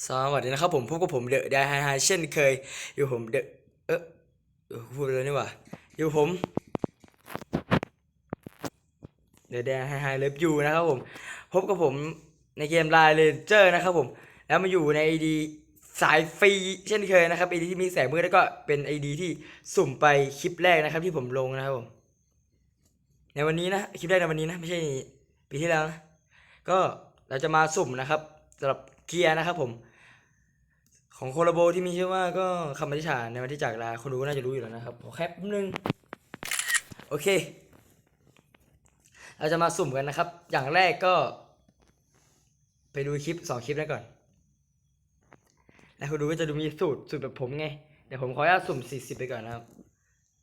สวัสดีนะครับผมพบกับผมเดอะไดไฮไฮเช่นเคย อยู่ผมเดอะเออเออพูดไปแล้วนี่ว่าอยู่ผมเดอะไดไฮไฮเลิฟยูนะครับผม พบกับผมในเกมไลน์เลนเจอร์นะครับผม แล้วมาอยู่ในไอดีสายฟรีเช่นเคยนะครับไอดีที่มีแสงมืดแล้วก็เป็นไอดีที่สุ่มไปคลิปแรกนะครับที่ผมลงนะครับผมในวันนี้นะคลิปแรกในวันนี้นะไม่ใช่ปีที่แล้วนะก็เราจะมาสุ่มนะครับสำหรับ เกียร์นะครับผม ของโคลาโบที่มีชื่อว่าก็คำอธิษฐานในวันที่จากลาคนดูก็น่าจะรู้อยู่แล้วนะครับขอแคปนึงโอเค เราจะมาสุ่มกันนะครับ อย่างแรกก็ ไปดูคลิปสองคลิปนั้นก่อน แล้วคนดูก็จะดูมีสูตรสูตรแบบผมไง เดี๋ยวผมขออนุญาตสุ่มสี่สิบไปก่อนนะครับ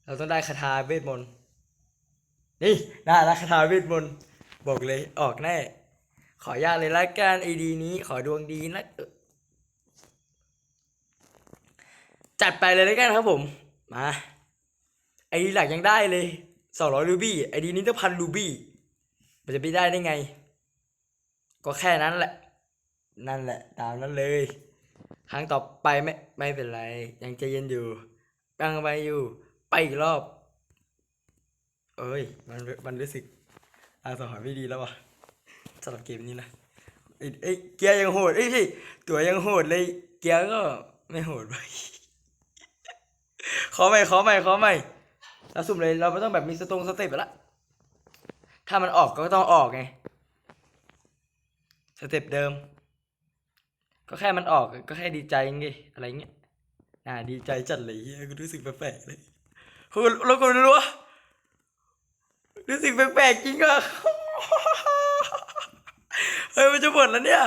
เราต้องได้คาถาเวทมนต์ นี่ได้แล้วคาถาเวทมนต์ บอกเลยออกแน่ ขออนุญาตเลยละกันไอดีนี้ขอดวงดีนะจัดไปเลยละกันครับผม มาไอดีหลักยังได้เลยสองร้อยรูบี้ไอดีนี้ต้องพันรูบี้มันจะไปได้ได้ไง ก็แค่นั้นแหละ นั่นแหละตามนั้นเลย ครั้งต่อไปไม่ไม่เป็นไร ยังใจเย็นอยู่ยังไปอยู่ไปอีกรอบ เอ้ย มันมันรู้สึกอาสหรไม่ดีแล้ววะ สำหรับเกมนี้นะเอ้ยเกียร์ยังโหดเอ้ยพี่ตัวยังโหดเลยเกียร์ก็ไม่โหดไปขอใหม่ขอใหม่ขอใหม่เราสุ่มเลยเราไม่ต้องแบบมีสตรงสเต็ปละถ้ามันออกก็ต้องออกไงสเต็ปเดิม ก็แค่มันออกก็แค่ดีใจไงอะไรเงี้ยอ่าดีใจจัดเลยเฮียกูรู้สึกแปลกๆเลยคุณแล้วคุณรู้วรู้สึกแปลกๆจริงอะ ฮ้ยมันจะหมดแล้วเนี่ย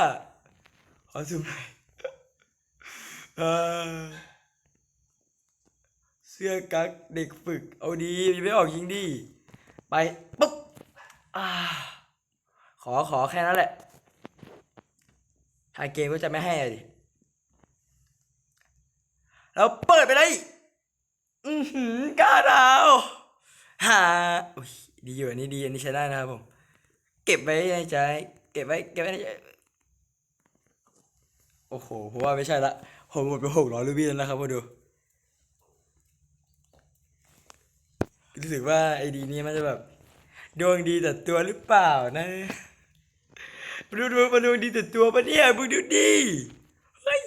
ขอซูมหน่อยเออเสื้อกั๊กเด็กฝึก เอาดียังไม่ออกยิงดี ไปปุ๊บอ่าขอขอแค่นั้นแหละทางเกมก็จะไม่ให้อะดิแล้วเปิดไปเลย อือหือกล้าดาวหาดีอยู่อันนี้ดีอันนี้ใช้ได้นะครับผม เก็บไว้ในใจ เก็บไว้เก็บไว้โอ้โหผมว่าไม่ใช่ละผมหมดไปหกร้อยรูบี้แล้วนะครับมาดูรู้สึกว่าไอดีนี้มันจะแบบ ดวงดีแต่ตัวหรือเปล่านะมาดูดูมาดวงดีแต่ตัวปะเนี่ยมึงดูดิเฮ้ย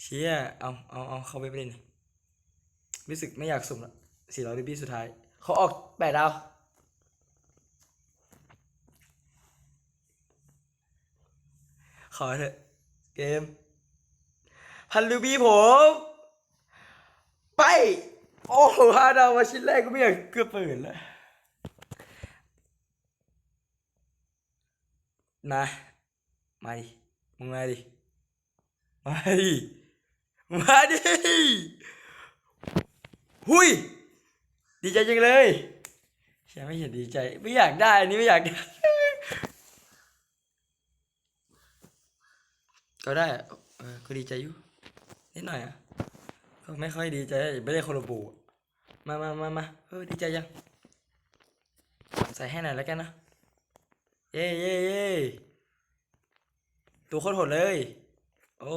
เชี่ยเอาเอาเอาเข้าไปเล่นรู้สึกไม่อยากสุ่มละสี่ร้อยรูบี้สุดท้ายเขาออกแปดดาว ขอเถอะ เกม พันรูบี้ผม ไป โอ้โหห้าดาวมาชิ้นแรกก็ไม่อยากเกือบเปิดแล้วมามาดิมึงมาดิ มาดิ มาดิ หุย ดีใจจังเลยใช่ไม่เห็นดีใจ ไม่อยากได้ อันนี้ไม่อยากได้ ก็ได้เออก็ดีใจอยู่นิดหน่อยอะก็ไม่ค่อยดีใจไม่ได้คโลบูมามามามาเออดีใจยังใส่ให้หน่อยแล้วกันนะเย้เย้เย้ตัวโคตรโหดเลย โอ้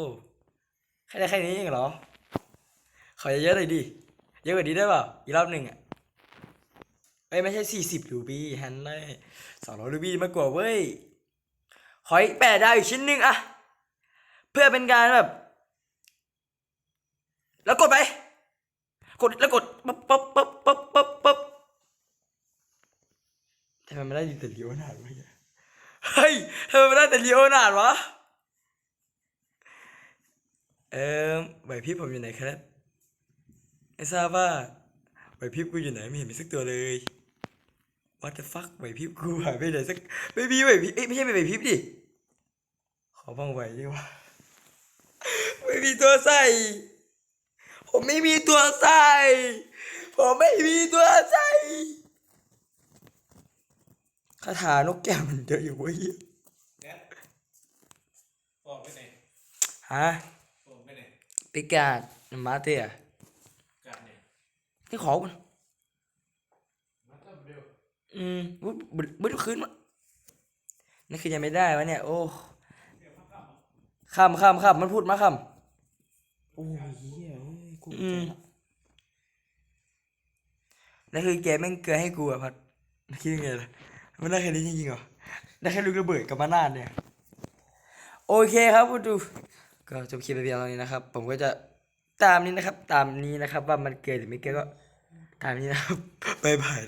แค่ได้แค่นี้เองเหรอ ขอเยอะๆเลยดิ เยอะกว่านี้ได้เปล่า อีกรอบหนึ่งอะ เอ้ยไม่ใช่สี่สิบรูบี้ฮันเลยสองร้อยรูบี้มากกว่าเว้ยขออีกแปดดาวอีกชิ้นหนึ่งอะ เพื่อเป็นการแบบ แล้วกดไป กดแล้วกดปั๊บปั๊บปั๊บปั๊บปั๊บปั๊บทำไมไม่ได้แต่เลียวนาดวะเนี่ยเฮ้ยทำไมไม่ได้แต่เลียวนาดวะเออไหวพริบผมอยู่ไหนครับไม่ทราบว่าไหวพริบกูอยู่ไหนไม่เห็นมีสักตัวเลย What the fuck ไหวพริบกูหายไปไหนสักไม่มีไหวพริบเอ้ยไม่ใช่ไหวพริบดิขอบ้างไหวดีกว่า ไม่มีตัวใส่ ผมไม่มีตัวใส่ ผมไม่มีตัวใส่คาถานกแก้วมันเยอะอยู่เว้ยเนี่ยบอกไปไหนฮะบอกไปไหนปิกาดมาเตียกัดเนี่ยนี่ขอมันมาทำเร็วอืมบึ้ดบึ้ดบึ้ดคืนมานี่คือยังไม่ได้วะเนี่ย โอ้ ข้ามข้ามข้ามมันพูดมาข้ามโอ้ยเหี้ยเอ้ยกูอืมนั่นคือแกแม่งเกลือให้กูอะพัดคิดยังไงล่ะมันได้แค่นี้จริงๆเหรอได้แค่ลูกระเบิดกับมานาดเนี่ย โอเคครับผู้ดู ก็จบคลิปไปเพียงเท่านี้นะครับ ผมก็จะตามนี้นะครับ ตามนี้นะครับ ว่ามันเกินหรือไม่เกินก็ ตามนี้นะครับ บ๊ายบายนะ